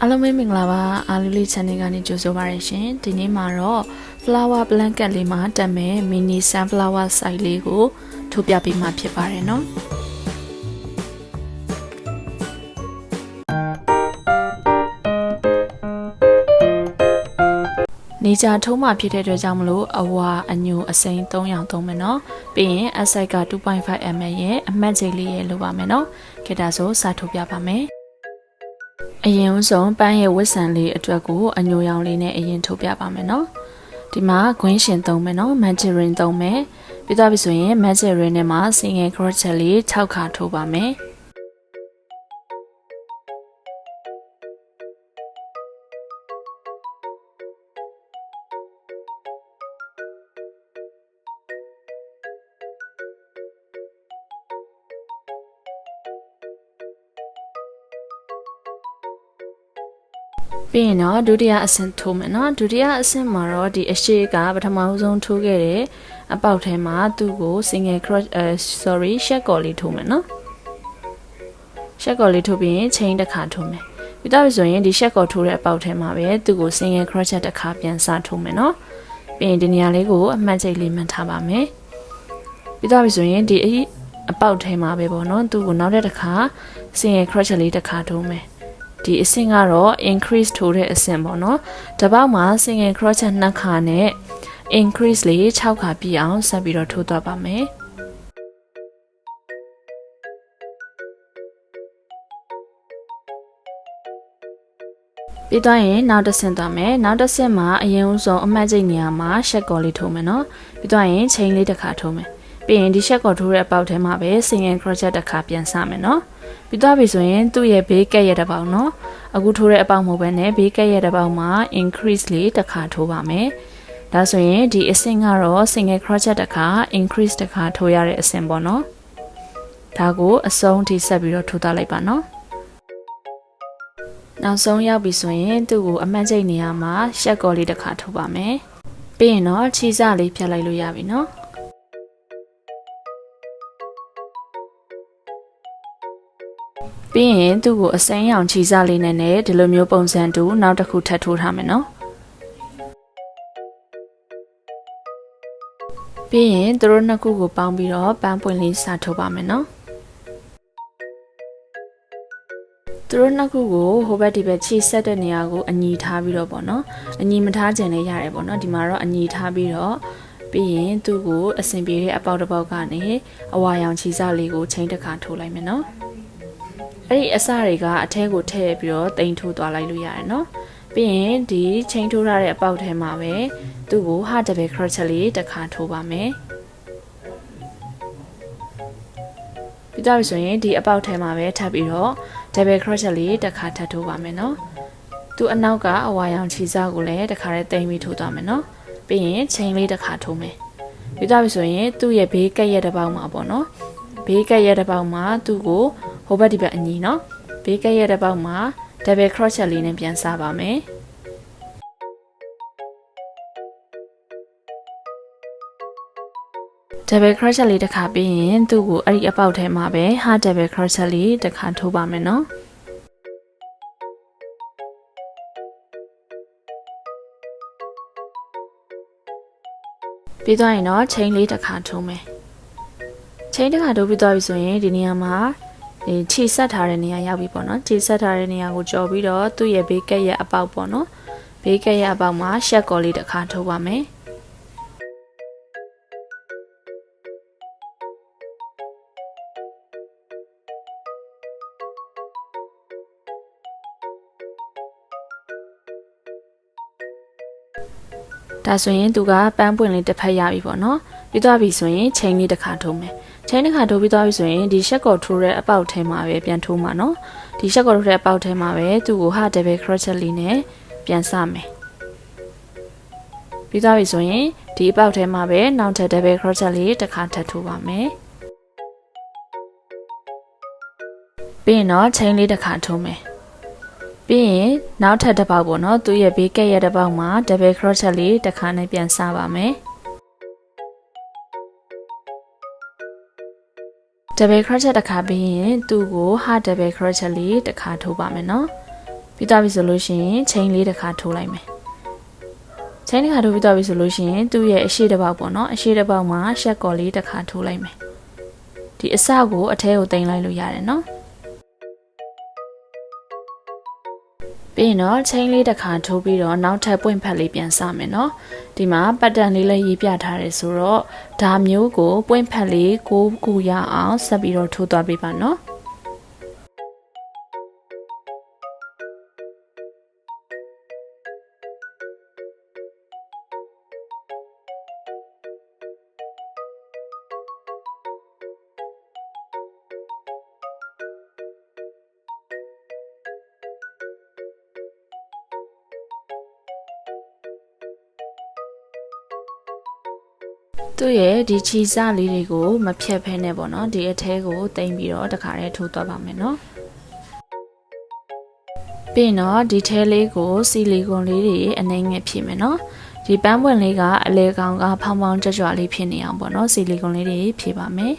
အားလုံးပဲမင်္ဂလာပါအာလူလေး channel ကနေကြိုဆိုပါရရှင်ဒီနေ့မှာတော့ flower blanket လေးမှာတက်မဲ့ mini sunflower site လေးကိုထုတ်ပြပေးမှာဖြစ်ပါတယ်เนาะနေကြထုံးမှဖြစ်တဲ့အတွက်ကြောင့်မလို့အဝါအညိုအစိမ်း3ရောင်သုံးမယ်เนาะပြီးရင် S size က 2.5 ml ရဲ့အမှတ်ချိန်လေးရဲ့လိုပါမယ်เนาะခေတ္တဆိုစထုတ်ပြပါမယ် အရင်ဦးဆုံးပန်းရဲ့ဝတ်ဆန်လေးအတွက်ကိုအညိုရောင်လေးနဲ့အရင်ထုတ်ပြပါမယ်နော်ဒီမှာ green ရှင်သုံးမယ်နော် mandarin သုံးမယ်ပြီးတော့ပြီဆိုရင် mandarin နဲ့မှာ single crochet လေး6ခါထိုးပါမယ် ပြီးရင်တော့ဒုတိယအဆင့်ထိုးမယ်နော်ဒုတိယအဆင့်မှာတော့ဒီအရှိကပထမဆုံးထိုးခဲ့တဲ့အပေါက်ထဲမှာသူ့ကို single crochet အဲ sorry shed cord လေးထိုးမယ်နော် shed cord လေးထိုးပြီးရင် chain တစ်ခါထိုးမယ်ပြီးတော့ဆိုရင်ဒီ shed cord ထိုးတဲ့အပေါက်ထဲမှာပဲသူ့ကို single crochet တစ်ခါပြန်စထိုးမယ်နော်ပြီးရင်ဒီနေရာလေးကိုအမှတ်ချိန်လေးမှတ်ထားပါမယ်ပြီးတော့ဆိုရင်ဒီအပေါက်ထဲမှာပဲပေါ့နော်သူ့ကိုနောက်တစ်ခါ single crochet လေးတစ်ခါထိုးမယ် ဒီအဆင့်ကတော့ increase ထိုးတဲ့အဆင့်ပေါ့နော်တပေါက်မှာ single crochet နှစ်ခါနဲ့ increase လေး6ခါပြည့်အောင်ဆက်ပြီးတော့ထိုးသွားပါမယ်ပြီးတော့ရင်နောက်တစ်ဆင့်သွားမယ်နောက်တစ်ဆင့်မှာအရင်ဦးဆုံးအမှတ်ကျိတ်နေရာမှာရှက်ကော်လေးထိုးမယ်နော်ပြီးတော့ရင်ချိန်လေးတစ်ခါထိုးမယ် ပြီးရင်ဒီရှက်ကော်ထိုးတဲ့အပေါက်ထဲမှာပဲ single crochet တစ်ခါပြန်စမယ်နော်ပြီးတော့ပြီဆိုရင်သူ့ရဲ့ဘေးကက်ရဲ့တစ်ပေါက်နော်အခုထိုးတဲ့အပေါက်မဟုတ်ဘဲနဲ့ဘေးကက်ရဲ့တစ်ပေါက်မှာ increase လေးတစ်ခါထိုးပါမယ်ဒါဆိုရင်ဒီအဆင့်ကတော့ single crochet တစ်ခါ increase တစ်ခါထိုးရတဲ့အဆင့်ပေါ့နော်ဒါကိုအဆုံးထိဆက်ပြီးတော့ထိုးသားလိုက်ပါနော်နောက်ဆုံးရောက်ပြီဆိုရင်သူ့ကိုအမှတ်ကျိတ်နေရာမှာရှက်ကော်လေးတစ်ခါထိုးပါမယ်ပြီးရင်တော့ခြေစလေးဖြတ်လိုက်လို့ရပြီနော် ပြီးရင်သူ့ကိုအစိမ်းရောင်ခြေစလေးနဲ့လည်းဒီလိုမျိုးပုံစံတူနောက်တစ်ခုထပ်ထိုးထားမယ်နော်ပြီးရင်သူတို့နှစ်ခုကိုပေါင်းပြီးတော့ပန်းပွင့်လေးစထိုးပါမယ်နော်သူတို့နှစ်ခုကိုဟိုဘက်ဒီဘက်ခြေဆက်တဲ့နေရာကိုအညီထားပြီးတော့ပေါ့နော်အညီမထားခြင်းလည်းရတယ်ပေါ့နော်ဒီမှာတော့အညီထားပြီးတော့ပြီးရင်သူ့ကိုအဆင်ပြေတဲ့အပေါက်တစ်ပေါက်ကနေအဝါရောင်ခြေစလေးကိုချိန်တစ်ခါထိုးလိုက်မယ်နော် အဲ့ဒီအစတွေကအထဲကိုထည့်ပြီးတော့တင်ထိုးသွားလိုက်လို့ရတယ်နော်ပြီးရင်ဒီချိန်ထိုးထားတဲ့အပေါက်ထဲမှာပဲသူ့ကို hard double crochet လေးတစ်ခါထိုးပါမယ်ပြီးတော့ဆိုရင်ဒီအပေါက်ထဲမှာပဲထပ်ပြီးတော့ double crochet လေးတစ်ခါထပ်ထိုးပါမယ်နော်သူ့အနောက်ကအဝါရောင်ခြေစားကိုလည်းတစ်ခါလေးတင်ပြီးထိုးသွားမယ်နော်ပြီးရင်ချိန်လေးတစ်ခါထိုးမယ်ပြီးတော့ဆိုရင်သူ့ရဲ့ဘေးကက်ရဲ့တစ်ပေါက်မှာပေါ့နော်ဘေးကက်ရဲ့တစ်ပေါက်မှာသူ့ကို ဟိုဘက်ဒီဘက်အညီနော်ဘေးကက်ရဲ့တစ်ပေါက်မှာ double crochet လေးနဲ့ပြန်စပါမယ် double crochet လေးတစ်ခါပြီးရင်သူ့ကိုအဲ့ဒီအပေါက်ထဲမှာပဲ hard double crochet လေးတစ်ခါထိုးပါမယ်နော်ပြီးသွားရင်တော့ chain လေးတစ်ခါထိုးမယ် chain တစ်ခါထိုးပြီးသွားပြီဆိုရင်ဒီနေရာမှာဒီ ခြေဆက်ထားတဲ့နေရာရောက်ပြီပေါ့နော်ခြေဆက်ထားတဲ့နေရာကိုကြော်ပြီးတော့သူ့ရဲ့ဘေးကက်ရဲ့အပေါက်ပေါ့နော်ဘေးကက်ရဲ့အပေါက်မှာရှက်ကော်လေးတစ်ခါထိုးပါမယ်ဒါဆိုရင်သူကပန်းပွင့်လေးတစ်ဖက်ရပြီပေါ့နော်ပြီးသွားပြီဆိုရင်ချိန်လေးတစ်ခါထိုးမယ် ချိန်တစ်ခါထိုးပြီးသွားပြီဆိုရင်ဒီရှက်ကော်ထိုးတဲ့အပေါက်ထဲမှာပဲပြန်ထိုးမှာနော်ဒီရှက်ကော်ထိုးတဲ့အပေါက်ထဲမှာပဲသူ့ကိုဟာဒဘယ်ခရက်ချက်လေးနဲ့ပြန်စမယ်ပြီးသွားပြီဆိုရင်ဒီအပေါက်ထဲမှာပဲနောက်ထပ်ဒဘယ်ခရက်ချက်လေးတစ်ခါထပ်ထိုးပါမယ်ပြီးရင်တော့ချိန်လေးတစ်ခါထိုးမယ်ပြီးရင်နောက်ထပ်တစ်ပေါက်ပေါ့နော်သူ့ရဲ့ဘေးကက်ရဲ့တစ်ပေါက်မှာ double crochet လေးတစ်ခါနဲ့ပြန်စပါမယ် double crochet တစ်ခါပြီးရင်သူ့ကို hard double crochet လေးတစ်ခါထိုးပါမယ်နော်ပြီးသွားပြီဆိုလို့ရှိရင်ချိန်လေးတစ်ခါထိုးလိုက်မယ်ချိန်တစ်ခါထိုးပြီးသွားပြီဆိုလို့ရှိရင်သူ့ရဲ့အရှိတစ်ပေါက်ပေါ့နော်အရှိတစ်ပေါက်မှာရှက်ကော်လေးတစ်ခါထိုးလိုက်မယ်ဒီအစကိုအထဲကိုတင်လိုက်လို့ရတယ်နော် ပြီးရင်တော့ချိန်လေးတစ်ခါထိုးပြီးတော့နောက်ထပ်ပွင့်ဖက်လေးပြန်စမယ်နော်ဒီမှာပတ်တန်လေးလည်းရေးပြထားတယ်ဆိုတော့ဒါမျိုးကိုပွင့်ဖက်လေးကိုကူရအောင်ဆက်ပြီးတော့ထိုးသွားပေးပါနော် သူ့ရဲ့ဒီချီစလေးတွေကိုမဖြတ်ဖဲနဲ့ပေါ့နော်ဒီအထဲကိုတင်ပြီးတော့တခါတည်းထိုးသွားပါမယ်နော်ပြီးရင်တော့ဒီထဲလေးကိုစီလီကွန်လေးတွေအနှိမ့်ငယ်ဖြည့်မယ်နော်ဒီပန်းပွင့်လေးကအလေကောင်ကဖောင်းဖောင်းကြွကြွလေးဖြစ်နေအောင်ပေါ့နော်စီလီကွန်လေးတွေဖြည့်ပါမယ်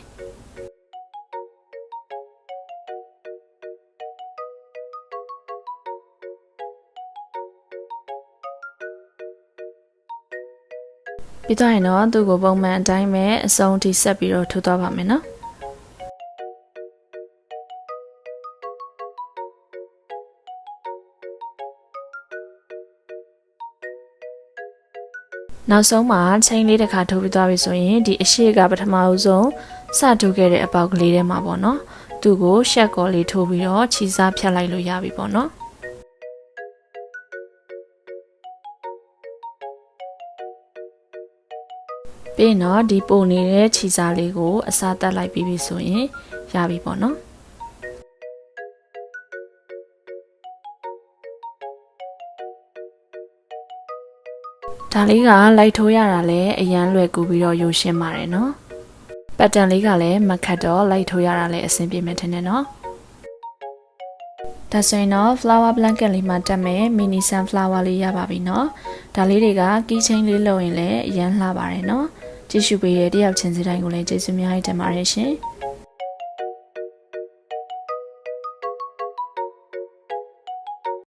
ပြီးတော့ရင်တော့သူ့ကိုပုံမှန်အတိုင်းပဲအစုံထိဆက်ပြီးတော့ထိုးသွားပါမယ်နော်နောက်ဆုံးမှာချိန်လေးတစ်ခါထိုးပြီးသွားပြီဆိုရင်ဒီအရှိကပထမအဆုံးစထိုးခဲ့တဲ့အပေါက်ကလေးထဲမှာပေါ့နော်သူ့ကိုရှက်ကော်လေးထိုးပြီးတော့ခြီစားဖြတ်လိုက်လို့ရပြီပေါ့နော် ပြီးရင်တော့ဒီပုံနေတဲ့ခြီစားလေးကို အစားတက်လိုက်ပြီးပြီဆိုရင်ရပြီပေါ့နော်ဒါလေးကလိုက်ထိုးရတာလည်းအရန်လွယ်ကူပြီးတော့ရိုရှင်းပါတယ်နော်ပတ်တန်လေးကလည်းမခတ်တော့လိုက်ထိုးရတာလည်းအဆင်ပြေမယ်ထင်တယ်နော် ဒါဆိုရင်တော့ flower blanket လေးမှာတက်မယ် mini sunflower လေးရပါပြီเนาะဒါလေးတွေက key chain လေးလုပ်ရင်လည်းအရန်လှပါတယ်เนาะကြည့်ရှုပေးတဲ့တယောက်ချင်းစီတိုင်းကိုလည်းကျေးဇူးများကြီးတင်ပါတယ်ရှင်